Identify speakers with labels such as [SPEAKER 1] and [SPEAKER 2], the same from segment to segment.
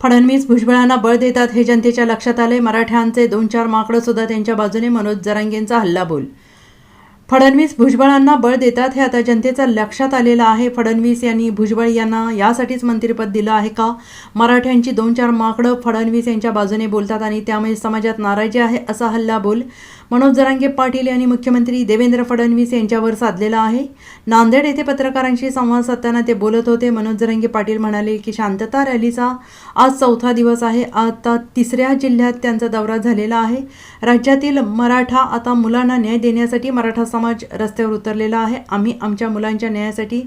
[SPEAKER 1] फडणवीस भुजबळांना बळ देतात हे जनतेच्या लक्षात आले मराठ्यांचे दोन चार माकडं सुद्धा त्यांच्या बाजूने मनोज जरांगेंचा हल्लाबोल फडणवीस भुजबळांना बळ देतात हे आता जनतेच्या लक्षात आलेलं आहे. फडणवीस यांनी भुजबळ यांना यासाठीच मंत्रिपद दिलं आहे का? मराठ्यांची दोन चार माकडं फडणवीस यांच्या बाजूने बोलतात आणि त्यामुळे समाजात नाराजी आहे असा हल्ला बोल. मनोज जरांगे पाटील यांनी मुख्यमंत्री देवेंद्र फडणवीस यांच्यावर साधलेला आहे. नांदेड येथे पत्रकारांशी संवाद साधताना ते बोलत होते. मनोज जरांगे पाटील म्हणाले की शांतता रॅलीचा आज चौथा दिवस आहे. आता तिसऱ्या जिल्ह्यात त्यांचा दौरा झालेला आहे. राज्यातील मराठा आता मुलांना न्याय देण्यासाठी मराठा समाज रस्त्यावर उतरलेला आहे. आम्ही आमच्या मुलांच्या न्यायासाठी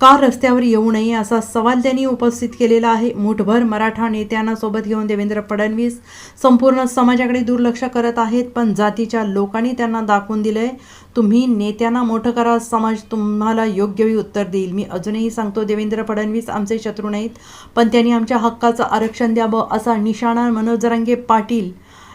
[SPEAKER 1] का रस्त्यावर येऊ नये असा सवाल त्यांनी उपस्थित केलेला आहे. मुठभर मराठा नेत्यांना सोबत घेऊन देवेंद्र फडणवीस संपूर्ण समाजाकडे दुर्लक्ष करत आहेत पण जातीच्या लोकांनी त्यांना दाखवून दिलंय तुम्ही नेत्यांना मोठं करा समाज तुम्हाला योग्य वेळी उत्तर देईल. मी अजूनही सांगतो देवेंद्र फडणवीस आमचे शत्रू नाहीत पण त्यांनी आमच्या हक्काचं आरक्षण द्यावं असा निशाणा मनोज जरांगे पाटील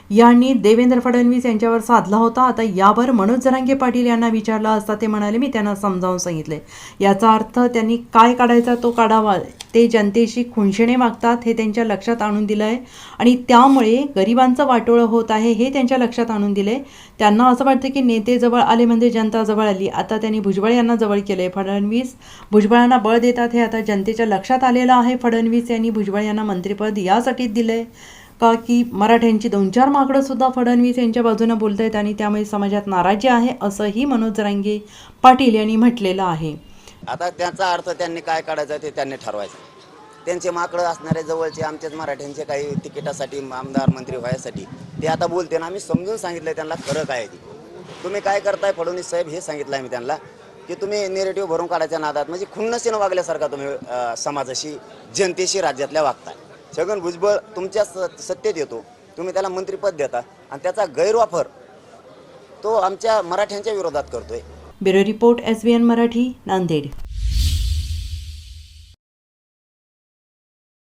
[SPEAKER 1] यांनी देवेंद्र फडणवीस यांच्यावर साधला होता. आता यावर मनोज जरांगे पाटील यांना विचारलं असता ते म्हणाले मी त्यांना समजावून सांगितले. याचा अर्थ त्यांनी काय काढायचा तो काढावा. ते जनतेशी खुंशणे मागतात हे त्यांच्या लक्षात आणून दिलं आहे आणि त्यामुळे गरिबांचं वाटोळं होत आहे हे त्यांच्या लक्षात आणून दिले त्यांना असं वाटतं की नेते जवळ आले म्हणजे जनता जवळ आली. आता त्यांनी भुजबळ यांना जवळ केलं आहे फडणवीस भुजबळांना बळ देतात हे आता जनतेच्या लक्षात आलेलं आहे. फडणवीस यांनी भुजबळ यांना मंत्रिपद यासाठीच दिलं आहे का की मराठ्यांची दोन चार माकडं सुद्धा फडणवीस यांच्या बाजूने बोलत आहेत आणि त्यामुळे समाजात नाराजी आहे असंही मनोज जरांगे पाटील यांनी म्हटलेलं आहे.
[SPEAKER 2] आता त्याचा अर्थ त्यांनी काय काढायचा ते त्यांनी ठरवायचं. त्यांचे माकडं असणारे जवळचे आमच्याच मराठ्यांचे काही तिकिटासाठी आमदार मंत्री व्हायसाठी ते आता बोलते ना आम्ही समजून सांगितलं त्यांना खरं काय आहे ते. तुम्ही काय करताय फडणवीस साहेब हे सांगितलं आहे मी त्यांना की तुम्ही नेरेटिव्ह भरून काढायच्या नादात म्हणजे खुन्नसीनं वागल्यासारखा तुम्ही समाजाशी जनतेशी राज्यातल्या वागताय. छगन भुजबळ तुमच्या स- सत्तेत येतो. तुम्ही त्याला मंत्रिपद देता आणि त्याचा गैरवापर तो आमच्या मराठ्यांच्या विरोधात करतोय.
[SPEAKER 1] Bureau report S B N Marathi Nanded.